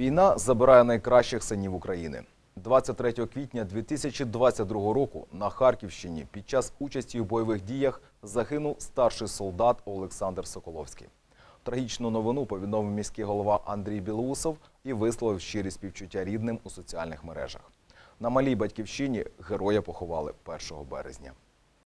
Війна забирає найкращих синів України. 23 квітня 2022 року на Харківщині під час участі у бойових діях загинув старший солдат Олександр Соколовський. Трагічну новину повідомив міський голова Андрій Білоусов і висловив щирі співчуття рідним у соціальних мережах. На малій батьківщині героя поховали 1 березня.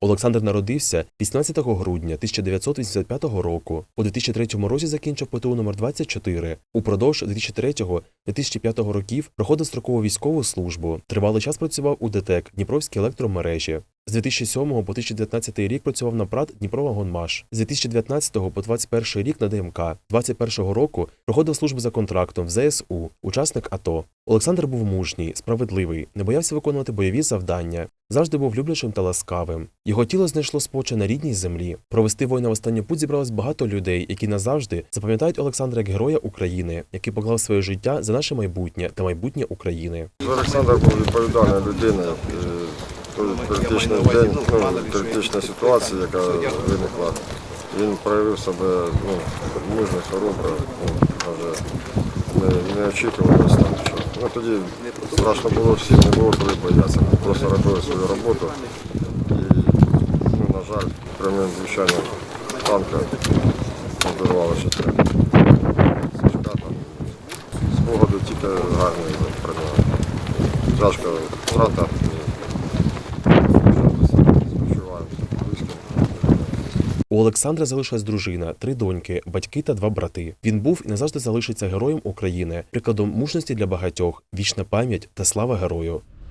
Олександр народився 18 грудня 1985 року. У 2003 році закінчив ПТУ номер 24 Упродовж 2003-2005 років проходив строкову військову службу. Тривалий час працював у ДТЕК Дніпровські електромережі. З 2007 по 2019 рік працював на ПРАТ Дніпровагонмаш. З 2019 по 2021 рік на ДМК. 21 року проходив службу за контрактом в ЗСУ, учасник АТО. Олександр був мужній, справедливий, не боявся виконувати бойові завдання, завжди був люблячим та ласкавим. Його тіло знайшло споче на рідній землі. Провести воїна в останню путь зібралось багато людей, які назавжди запам'ятають Олександра як героя України, який поклав своє життя за наше майбутнє та майбутнє України. Олександр був відповідальною людиною. Критичний день, ну, критична ситуація, яка виникла, він проявив себе ну, мужньо, хоробро, ну, навіть не, не там нічого. Ну, тоді страшно було всім, не було коли боятися. Просто робили свою роботу. І, ну, на жаль, прямим звичайно танка обірвало ще треба. Спогади тільки про нього. Тяжка втрата. У Олександра залишилась дружина, три доньки, батьки та два брати. Він був і назавжди залишиться героєм України, прикладом мужності для багатьох, вічна пам'ять та слава герою.